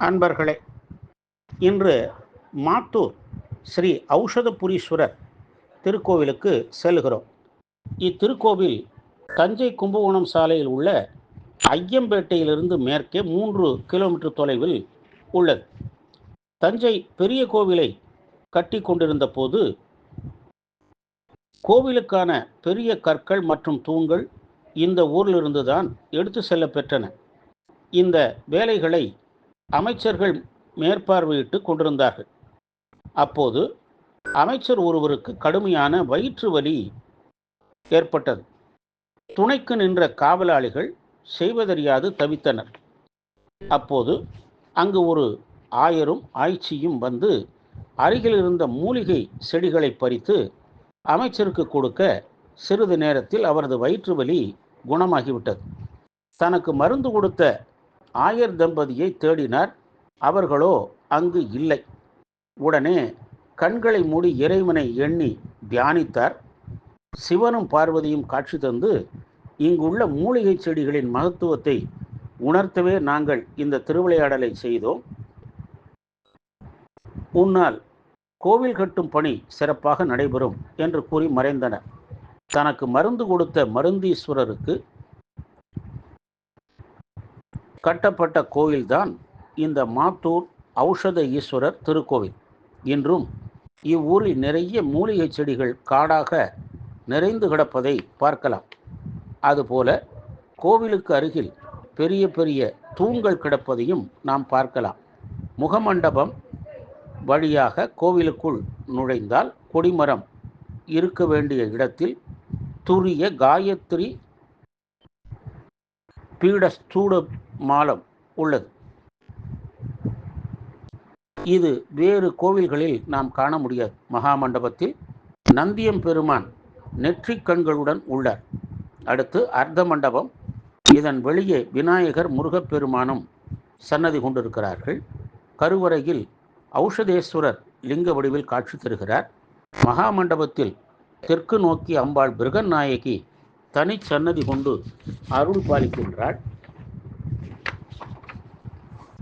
அன்பர்களே இன்று மாத்தூர் ஸ்ரீ ஔஷதபுரீஸ்வரர் திருக்கோவிலுக்கு செல்கிறோம் இத்திருக்கோவில் தஞ்சை கும்பகோணம் சாலையில் உள்ள ஐயம்பேட்டையிலிருந்து மேற்கே மூன்று கிலோமீட்டர் தொலைவில் உள்ளது. தஞ்சை பெரிய கோவிலை கட்டி கொண்டிருந்த போது கோவிலுக்கான பெரிய கற்கள் மற்றும் தூண்கள் இந்த ஊரிலிருந்து தான் எடுத்து செல்ல பெற்றன இந்த வேலைகளை அமைச்சர்கள் மேற்பார்வையிட்டு கொண்டிருந்தார்கள். அப்போது அமைச்சர் ஒருவருக்கு கடுமையான வயிற்று வலி ஏற்பட்டது. துணைக்கு நின்ற காவலாளிகள் செய்வதறியாது தவித்தனர். அப்போது அங்கு ஒரு ஆயரும் ஆய்ச்சியும் வந்து அருகில் இருந்த மூலிகை செடிகளை பறித்து அமைச்சருக்கு கொடுக்க சிறிது நேரத்தில் அவரது வயிற்று வலி குணமாகிவிட்டது. தனக்கு மருந்து கொடுத்த ஆயர் தம்பதியை தேடினார் அவர்களோ அங்கு இல்லை. உடனே கண்களை மூடி இறைவனை எண்ணி தியானித்தார். சிவனும் பார்வதியும் காட்சி தந்து இங்குள்ள மூலிகை செடிகளின் மகத்துவத்தை உணர்த்தவே நாங்கள் இந்த திருவிளையாடலை செய்தோம். உன்னால் கோவில் கட்டும் பணி சிறப்பாக நடைபெறும் என்று கூறி மறைந்தனர். தனக்கு மருந்து கொடுத்த மருந்தீஸ்வரருக்கு கட்டப்பட்ட கோயில்தான் இந்த மாத்தூர் ஔஷத ஈஸ்வரர் திருக்கோவில். இன்றும் இவ்வூரில் நிறைய மூலிகை செடிகள் காடாக நிறைந்து கிடப்பதை பார்க்கலாம். அதுபோல கோவிலுக்கு அருகில் பெரிய பெரிய தூண்கள் கிடப்பதையும் நாம் பார்க்கலாம். முகமண்டபம் வழியாக கோவிலுக்குள் நுழைந்தால் கொடிமரம் இருக்க வேண்டிய இடத்தில் துரிய காயத்ரி பீடஸ்தூட மாலம் உள்ளது. இது வேறு கோவில்களில் நாம் காண முடியாது. மகாமண்டபத்தில் நந்தியம் பெருமான் நெற்றிக் கண்களுடன் உள்ளார். அடுத்து அர்த்த மண்டபம். இதன் வெளியே விநாயகர் முருகப்பெருமானும் சன்னதி கொண்டிருக்கிறார்கள். கருவறையில் ஔஷதேஸ்வரர் லிங்க வடிவில் காட்சி தருகிறார். மகாமண்டபத்தில் தெற்கு நோக்கி அம்பாள் பிருகநாயகி தனி சன்னதி கொண்டு அருள் பாலிக்கின்றாள்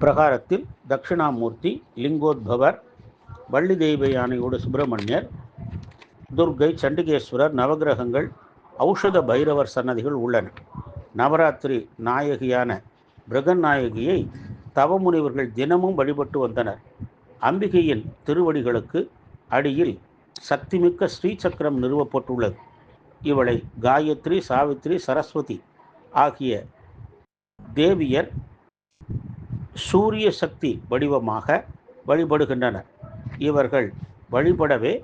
பிரகாரத்தில் தட்சிணாமூர்த்தி லிங்கோத்பவர் வள்ளி தெய்வ யானையோடு சுப்பிரமணியர் துர்கை சண்டிகேஸ்வரர் நவகிரகங்கள் ஔஷத பைரவர் சன்னதிகள் உள்ளன. நவராத்திரி நாயகியான பிரகநாயகியை தவமுனிவர்கள் தினமும் வழிபட்டு வந்தனர். அம்பிகையின் திருவடிகளுக்கு அடியில் சக்திமிக்க ஸ்ரீசக்கரம் நிறுவப்பட்டுள்ளது. இவளை காயத்ரி சாவித்ரி சரஸ்வதி ஆகிய தேவியர் சூரிய சக்தி வடிவமாக வழிபடுகின்றனர். இவர்கள் வழிபடவே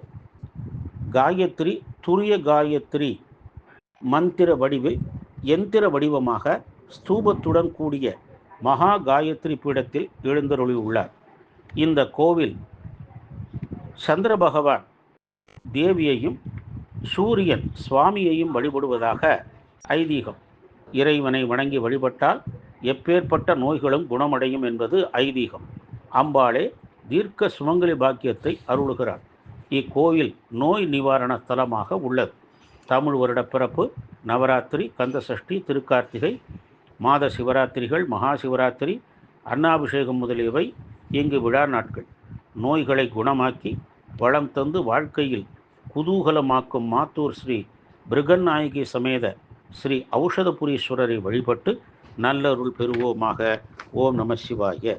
காயத்ரி துரிய காயத்ரி மந்திர வடிவில் எந்திர வடிவமாக ஸ்தூபத்துடன் கூடிய மகா காயத்ரி பீடத்தில் எழுந்தருளியுள்ளார். இந்த கோவில் சந்திர பகவான் தேவியையும் சூரியன் சுவாமியையும் வழிபடுவதாக ஐதீகம். இறைவனை வணங்கி வழிபட்டால் எப்பேற்பட்ட நோய்களும் குணமடையும் என்பது ஐதீகம். அம்பாளே தீர்க்க சுமங்கலி பாக்கியத்தை அருளுகிறார். இக்கோயில் நோய் நிவாரண ஸ்தலமாக உள்ளது. தமிழ் வருட பிறப்பு நவராத்திரி கந்தசஷ்டி திருக்கார்த்திகை மாத சிவராத்திரிகள் மகா சிவராத்திரி அன்னாபிஷேகம் முதலியவை இங்கு விழா நாட்கள். நோய்களை குணமாக்கி வளம் தந்து வாழ்க்கையில் குதூகலமாக்கும் மாத்தூர் ஸ்ரீ பிருகநாயகி சமேத ஸ்ரீ ஔஷதபுரீஸ்வரரை வழிபட்டு நல்லருள் பெறுவோமாக. ஓம் நம சிவாய.